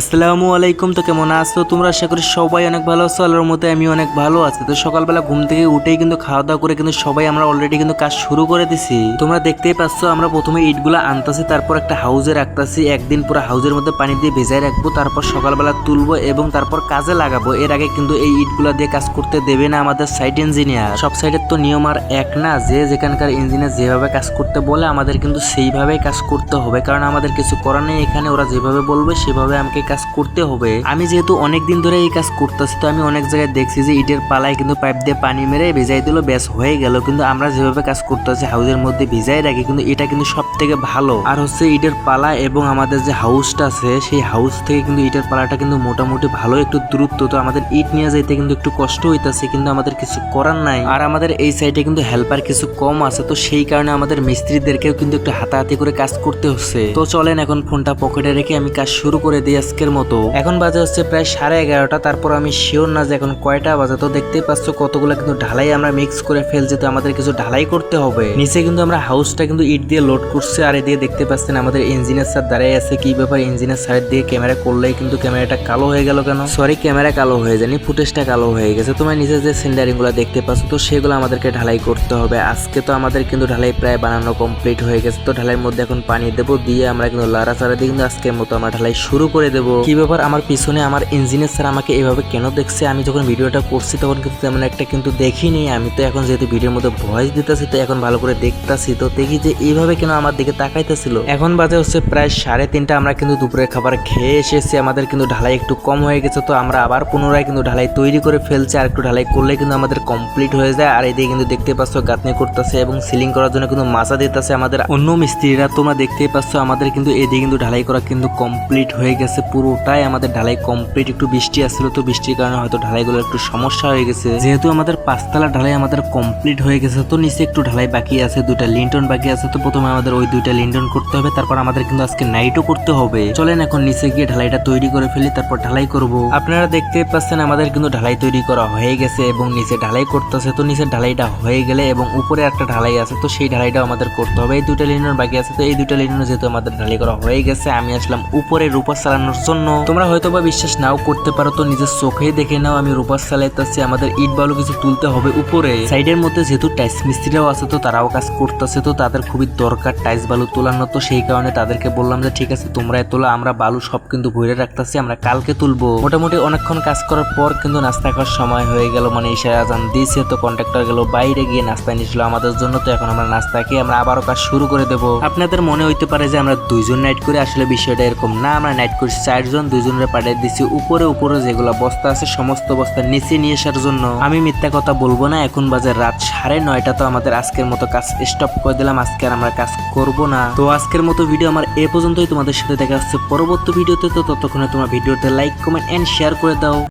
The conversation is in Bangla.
আসসালামু আলাইকুম, তো কেমন আছো? তোমরা আশা করি সবাই অনেক ভালো আছো, আল্লাহর মতে আমি অনেক ভালো আছি। তো সকালবেলা ঘুম থেকে উঠেই কিন্তু খাওয়া দাওয়া করে কিন্তু সবাই আমরা অলরেডি কিন্তু কাজ শুরু করে দিছি। তোমরা দেখতেই পাচ্ছ, আমরা প্রথমে ইটগুলো আনতাছি, তারপর একটা হাউজে রাখতাছি। একদিন পুরো হাউজের মধ্যে পানি দিয়ে ভেজাই রাখব, তারপর সকালবেলা তুলবো এবং তারপর কাজে লাগাবো। এর আগে কিন্তু এই ইটগুলা দিয়ে কাজ করতে দেবে না আমাদের সাইট ইঞ্জিনিয়ার সব সাইডের তো নিয়ম আর এক না, যে যেখানকার ইঞ্জিনিয়ার যেভাবে কাজ করতে বলে, আমাদের কিন্তু সেইভাবেই কাজ করতে হবে। কারণ আমাদের কিছু করার নেই, এখানে ওরা যেভাবে বলবে, সেভাবে আমাকে কাজ করতে হবে। আমি যেহেতু অনেক দিন ধরে এই কাজ করতেছি, তো আমি অনেক জায়গায় দেখছি যে ইটের পালায় কিন্তু পাইপ দিয়ে পানি মেরে ভেজাই দিল, ব্যাস হয়ে গেল। কিন্তু আমরা যেভাবে কাজ করতেছি হাউসের মধ্যে ভিজাই রাখি, কিন্তু এটা কিন্তু সব থেকে ভালো। আর হচ্ছে ইটের পালা এবং আমাদের যে হাউসটা আছে, সেই হাউস থেকে কিন্তু ইটের পালাটা কিন্তু মোটামুটি ভালো, একটু দূরত্ব। তো আমাদের ইট নিয়ে যাইতে কিন্তু একটু কষ্ট হইতেছে, কিন্তু আমাদের কিছু করার নাই। আর আমাদের এই সাইডে কিন্তু হেল্পার কিছু কম আছে, তো সেই কারণে আমাদের মিস্ত্রিদেরকেও কিন্তু একটু হাতাহাতি করে কাজ করতে হচ্ছে। তো চলেন এখন ফোনটা পকেটে রেখে আমি কাজ শুরু করে দিই আজকের মতো। এখন বাজে হচ্ছে প্রায় সাড়ে এগারোটা, তারপর আমি শিওর না যে এখন কয়টা বাজে। তো দেখতেই পাচ্ছ কতগুলো কিন্তু ঢালাই আমরা মিক্স করে ফেলছি, তো আমাদের কিছু ঢালাই করতে হবে। নিচে কিন্তু আমরা হাউসটা কিন্তু ইট দিয়ে লোড করছি, আর এদিকে দেখতে পাচ্ছেন আমাদের ইঞ্জিনিয়ার স্যার দাঁড়াই আছে। কি ব্যাপার ইঞ্জিনিয়ার স্যারের দিকে ক্যামেরা করলেই কিন্তু ক্যামেরাটা কালো হয়ে গেল কেন? সরি ক্যামেরা কালো হয়ে যায়নি ফুটেজটা কালো হয়ে গেছে। তোমার নিচে যে সিন্ডারিংগুলো দেখতে পাচ্ছ, তো সেগুলো আমাদেরকে ঢালাই করতে হবে। আজকে তো আমাদের কিন্তু ঢালাই প্রায় বানানো কমপ্লিট হয়ে গেছে। তো ঢালাইয়ের মধ্যে এখন পানি দেবো, দিয়ে আমরা কিন্তু লাড়া চাড়া দিয়ে কিন্তু আজকের মতো আমরা ঢালাই শুরু করে দেবো। কি ব্যাপার? আমার পিছনে আমার ইঞ্জিনিয়ার স্যার আমাকে এভাবে কেন দেখছে? আমি যখন ভিডিওটা করছি তখন কিন্তু তেমন একটা কিন্তু দেখিনি। আমি তো এখন যেহেতু ভিডিওর মধ্যে ভয়েস দিতেছি, তো এখন ভালো করে দেখতাছি। তো দেখি যে এইভাবে কেন আমার দিকে তাকাইতেছিল। এখন বাজে হচ্ছে প্রায় সাড়ে তিনটা। আমরা কিন্তু দুপুরের খাবার খেয়ে এসেছি। আমাদের কিন্তু ঢালাই একটু কম হয়ে গেছে। তো আমরা আবার পুনরায় কিন্তু ঢালাই তৈরি করে ফেলছি। আর একটু ঢালাই করলে কিন্তু আমাদের কমপ্লিট হয়ে যায়। আর এদিকে কিন্তু দেখতে পাচ্ছ গাঁথনি করতেছে এবং সিলিং করার জন্য কিন্তু মাছা দিতেছে আমাদের অন্য মিস্ত্রিরা। তোমরা দেখতেই পাচ্ছ আমাদের কিন্তু এদিকে কিন্তু ঢালাই করা কিন্তু কমপ্লিট হয়ে গেছে। পুরোটাই আমাদের ঢালাই কমপ্লিট একটু বৃষ্টি আসছিল তো বৃষ্টির কারণে হয়তো ঢালাইগুলো একটু সমস্যা হয়ে গেছে। যেহেতু আমাদের পাঁচতলা ঢালাই আমাদের কমপ্লিট হয়ে গেছে, তো নিচে একটু ঢালাই বাকি আছে দুটা লিন্টন বাকি আছে, তো প্রথমে আমাদের ওই দুইটা লিন্টন করতে হবে, তারপর আমাদের কিন্তু আজকে নাইটও করতে হবে। চলেন এখন নিচে গিয়ে ঢালাইটা তৈরি করে ফেলি, তারপর ঢালাই করব। আপনারা দেখতে পাচ্ছেন আমাদের কিন্তু ঢালাই তৈরি করা হয়ে গেছে এবং নিচে ঢালাই করতেছে, তো নিচে ঢালাইটা হয়ে গেলে এবং উপরে একটা ঢালাই আছে, তো সেই ঢালাইটাও আমাদের করতে হবে। এই দুইটা লিন্টন বাকি আছে, তো এই দুইটা লিন্টন যেহেতু আমাদের ঢালাই করা হয়ে গেছে, আমি আসলাম উপরে রূপা চালানোর জন্য। তোমরা হয়তো বা বিশ্বাস নাও করতে পারো তো, নিজের চোখেই দেখে নাও, আমি রূপা চালাইতেছি আমাদের ইট বালু কিছু তুলতে হবে উপরে। সাইডের মধ্যে যেহেতু টাইস মিস্ত্রিরাও আছে তো, তারাও কাজ করতেছে তো, তাদের খুবই দরকার টাইস বালু তোলানো তো, সেই কারণে তাদেরকে বললাম যে, ঠিক আছে তোমরাই তোলা, আমরা বালু সব কিন্তু ভরে রাখতেছি, আমরা কালকে তুলবো। মোটামুটি অনেকক্ষণ কাজ করার পর কিন্তু নাস্তা খাওয়ার সময় হয়ে গেল মানে ইশারা আজান দিয়েছে তো কন্ট্রাক্টর গেল বাইরে গিয়ে নাস্তা নিয়েছিল আমাদের জন্য তো, এখন আমরা নাস্তা খেয়ে আমরা আবারও কাজ শুরু করে দেবো। আপনাদের মনে হইতে পারে যে, আমরা দুইজন নাইট করে আসলে বিষয়টা এরকম না, আমরা নাইট করছি চারজন দুজনের পাঠিয়ে দিছি। উপরে উপরে যেগুলো বস্তা আছে, সমস্ত বস্তা নিচে নিয়ে আসার জন্য। আমি মিথ্যা কথা বলব না, এখন বাজে রাত সাড়ে নয়টা, তো আমাদের আজকের মতো কাজ স্টপ করে দিলাম। আজকে আর আমরা কাজ করব না। তো আজকের মতো ভিডিও আমার এ পর্যন্তই। তোমাদের সাথে দেখা হচ্ছে পরবর্তী ভিডিওতে তো। ততক্ষণে তোমার ভিডিওতে লাইক কমেন্ট এন্ড শেয়ার করে দাও।